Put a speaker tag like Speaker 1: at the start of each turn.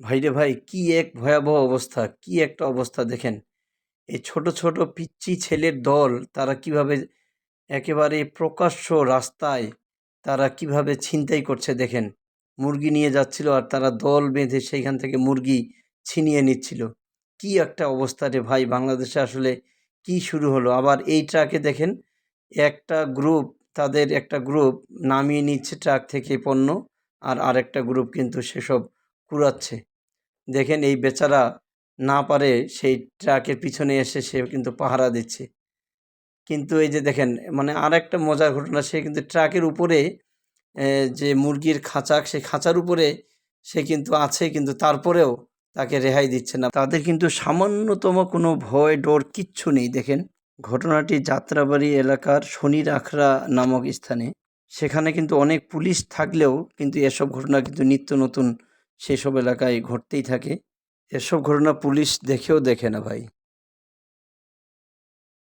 Speaker 1: ভাইরে ভাই, কি এক ভয়াবহ অবস্থা, কি একটা অবস্থা দেখেন। এই ছোট ছোট পিচ্চি ছেলের দল, তারা কীভাবে একেবারে প্রকাশ্য রাস্তায় তারা কীভাবে ছিনতাই করছে দেখেন। মুরগি নিয়ে যাচ্ছিল আর তারা দল বেঁধে সেইখান থেকে মুরগি ছিনিয়ে নিচ্ছিল। কি একটা অবস্থা রে ভাই, বাংলাদেশে আসলে কি শুরু হলো? আবার এই ট্রাকে দেখেন, একটা গ্রুপ, তাদের একটা গ্রুপ নামিয়ে নিচ্ছে ট্রাক থেকে পণ্য, আর আরেকটা গ্রুপ কিন্তু সেসব কুড়াচ্ছে। দেখেন এই বেচারা না পারে সেই ট্রাকের পিছনে এসে সে কিন্তু পাহারা দিচ্ছে। কিন্তু এই যে দেখেন মানে আর একটা মজার ঘটনা, সে কিন্তু ট্রাকের উপরে যে মুরগির খাঁচা সেই খাঁচার উপরে সে কিন্তু আছে, কিন্তু তারপরেও তাকে রেহাই দিচ্ছে না। তাদের কিন্তু সামান্যতম কোনো ভয় ডর কিচ্ছু নেই। দেখেন, ঘটনাটি যাত্রাবাড়ি এলাকার শনির আখড়া নামক স্থানে। সেখানে কিন্তু অনেক পুলিশ থাকলেও কিন্তু এসব ঘটনা কিন্তু নিত্য নতুন সেসব এলাকায় ঘটতেই থাকে। এসব ঘটনা পুলিশ দেখেও দেখে না ভাই।